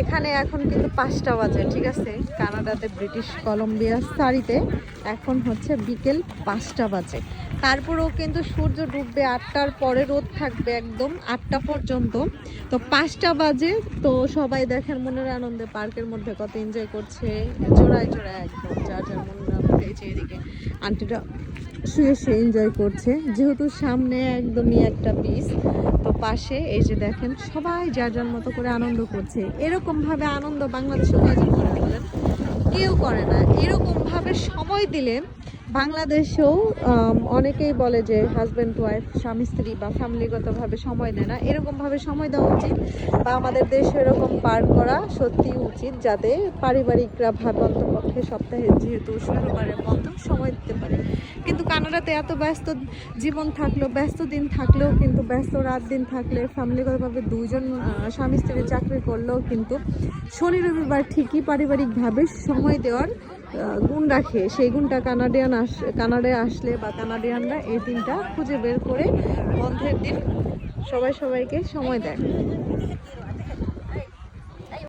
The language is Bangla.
এখানে এখন কিন্তু পাঁচটা বাজে, ঠিক আছে? কানাডাতে ব্রিটিশ কলম্বিয়া সারিতে এখন হচ্ছে বিকেল পাঁচটা বাজে। তারপরেও কিন্তু সূর্য ডুববে, আটটার পরে রোদ থাকবে একদম আটটা পর্যন্ত। তো পাঁচটা বাজে, তো সবাই দেখেন মনের আনন্দে, পার্কের মধ্যে কত এনজয় করছে। জোড়ায় জোড়ায় একদম, যার যার মনের আনন্দে এদিকে আন্টিটা শুয়ে শুয়ে এনজয় করছে। যেহেতু সামনে একদমই একটা বিচ তো পাশে এই যে দেখেন, সবাই যার যার মতো করে আনন্দ করছে। এরকমভাবে আনন্দ বাংলাদেশে কয়জন করে বলেন কেউ করে না। এরকমভাবে সময় দিলে বাংলাদেশেও অনেকেই বলে যে হাজব্যান্ড ওয়াইফ স্বামী স্ত্রী বা ফ্যামিলিগতভাবে সময় দেয় না। এরকমভাবে সময় দেওয়া উচিত বা আমাদের দেশে এরকম পার করা সত্যি উচিত যাতে পারিবারিকরা ভাবে সপ্তাহে যেহেতু শুক্রবারের বন্ধ সময় দিতে পারে। কিন্তু কানাডাতে এত ব্যস্ত জীবন থাকলেও ব্যস্ত দিন থাকলেও কিন্তু ব্যস্ত রাত দিন থাকলে ফ্যামিলিগতভাবে দুইজন আহ, স্বামী স্ত্রী চাকরি করলেও কিন্তু শনি রবিবার ঠিকই পারিবারিকভাবে সময় দেওয়ার গুণ রাখে। সেই গুণটা কানাডিয়ান আস, কানাডায় আসলে বা কানাডিয়ানরা এই দিনটা খুঁজে বের করে বন্ধের দিন সবাই সবাইকে সময় দেয়।